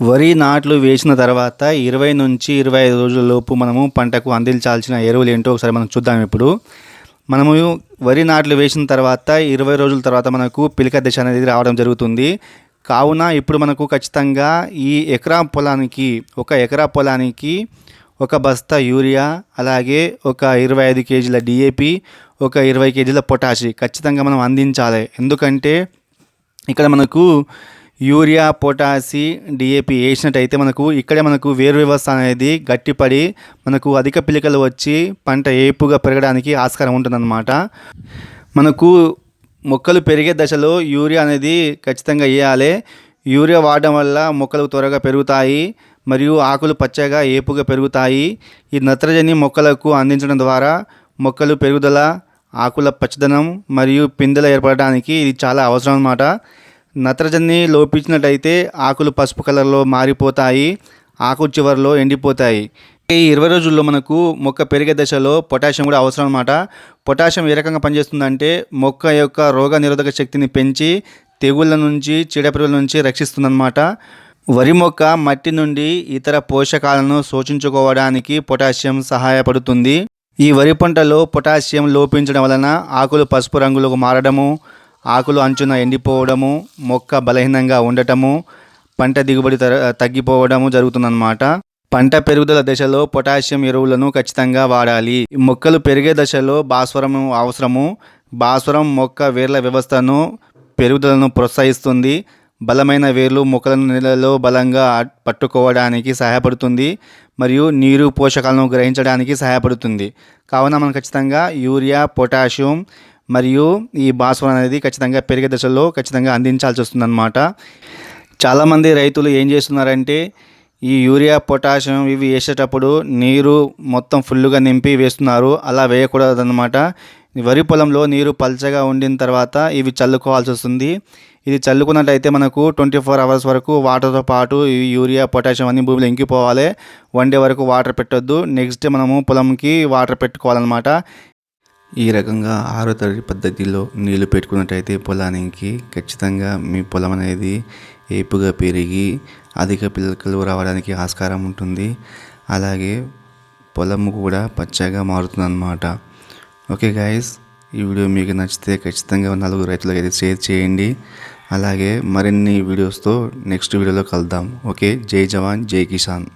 వరి నాట్లు వేసిన తర్వాత ఇరవై నుంచి ఇరవై ఐదు రోజుల లోపు మనము పంటకు అందించాల్సిన ఎరువులు ఏంటో ఒకసారి మనం చూద్దాం ఇప్పుడు. మనము వరి నాట్లు వేసిన తర్వాత ఇరవై రోజుల తర్వాత మనకు పిలిక దశ అనేది రావడం జరుగుతుంది. కావున ఇప్పుడు మనకు ఖచ్చితంగా ఈ ఎకరా పొలానికి ఒక ఎకరా పొలానికి ఒక బస్తా యూరియా అలాగే ఒక ఇరవై ఐదు కేజీల డిఏపి ఒక ఇరవై కేజీల పొటాషి ఖచ్చితంగా మనం అందించాలి. ఎందుకంటే ఇక్కడ మనకు యూరియా పొటాసి డిఏపి వేసినట్టయితే మనకు ఇక్కడే మనకు వేరు వ్యవస్థ అనేది గట్టిపడి మనకు అధిక పిలికలు వచ్చి పంట ఏపుగా పెరగడానికి ఆస్కారం ఉంటుందన్నమాట. మనకు మొక్కలు పెరిగే దశలో యూరియా అనేది ఖచ్చితంగా వేయాలి. యూరియా వాడడం వల్ల మొక్కలు త్వరగా పెరుగుతాయి మరియు ఆకులు పచ్చగా ఏపుగా పెరుగుతాయి. ఈ నత్రజని మొక్కలకు అందించడం ద్వారా మొక్కలు పెరుగుదల ఆకుల పచ్చదనం మరియు పిందెలు ఏర్పడడానికి ఇది చాలా అవసరం అన్నమాట. నత్రజని లోపించినట్టయితే ఆకులు పసుపు కలర్లో మారిపోతాయి ఆకు చివరిలో ఎండిపోతాయి. ఈ ఇరవై రోజుల్లో మనకు మొక్క పెరిగే దశలో పొటాషియం కూడా అవసరం అన్నమాట. పొటాషియం ఏ రకంగా పనిచేస్తుందంటే మొక్క యొక్క రోగ నిరోధక శక్తిని పెంచి తెగుళ్ళ నుంచి చీడపురుగుల నుంచి రక్షిస్తుందన్నమాట. వరి మొక్క మట్టి నుండి ఇతర పోషకాలను శోషించుకోవడానికి పొటాషియం సహాయపడుతుంది. ఈ వరి పంటలో పొటాషియం లోపించడం వలన ఆకులు పసుపు రంగులకు మారడము ఆకులు అంచున ఎండిపోవడము మొక్క బలహీనంగా ఉండటము పంట దిగుబడి తగ్గిపోవడము జరుగుతుందన్నమాట. పంట పెరుగుదల దశలో పొటాషియం ఎరువులను ఖచ్చితంగా వాడాలి. మొక్కలు పెరిగే దశలో భాస్వరం అవసరము. భాస్వరం మొక్క వేర్ల వ్యవస్థను పెరుగుదలను ప్రోత్సహిస్తుంది. బలమైన వేర్లు మొక్కలను నీళ్ళలో బలంగా పట్టుకోవడానికి సహాయపడుతుంది. మరియు నీరు పోషకాలను గ్రహించడానికి సహాయపడుతుంది. కావున మనం ఖచ్చితంగా యూరియా పొటాషియం మరియు ఈ భాస్వరం అనేది ఖచ్చితంగా పెరిగే దశలో ఖచ్చితంగా అందించాల్సి వస్తుందన్నమాట. చాలామంది రైతులు ఏం చేస్తున్నారంటే ఈ యూరియా పొటాషియం ఇవి వేసేటప్పుడు నీరు మొత్తం ఫుల్గా నింపి వేస్తున్నారు. అలా వేయకూడదన్నమాట. వరి పొలంలో నీరు పల్చగా ఉండిన తర్వాత ఇవి చల్లుకోవాల్సి వస్తుంది. ఇది చల్లుకున్నట్టయితే మనకు ట్వంటీ ఫోర్ అవర్స్ వరకు వాటర్తో పాటు ఈ యూరియా పొటాషియం అన్ని భూమిలో ఇంకిపోవాలి. వన్ డే వరకు వాటర్ పెట్టొద్దు. నెక్స్ట్ మనము పొలంకి వాటర్ పెట్టుకోవాలన్నమాట. ఈ రకంగా ఆరో తరగతి పద్ధతిలో నీళ్ళు పెట్టుకున్నట్టయితే పొలానికి ఖచ్చితంగా మీ పొలం అనేది ఏపుగా పెరిగి అధిక పిల్లకలు రావడానికి ఆస్కారం ఉంటుంది. అలాగే పొలం కూడా పచ్చగా మారుతుందన్నమాట. ఓకే గాయస్ ఈ వీడియో మీకు నచ్చితే ఖచ్చితంగా నలుగురు రైతులకు అయితే షేర్ చేయండి. అలాగే మరిన్ని వీడియోస్తో నెక్స్ట్ వీడియోలో కలుద్దాం. ఓకే జై జవాన్ జై కిసాన్.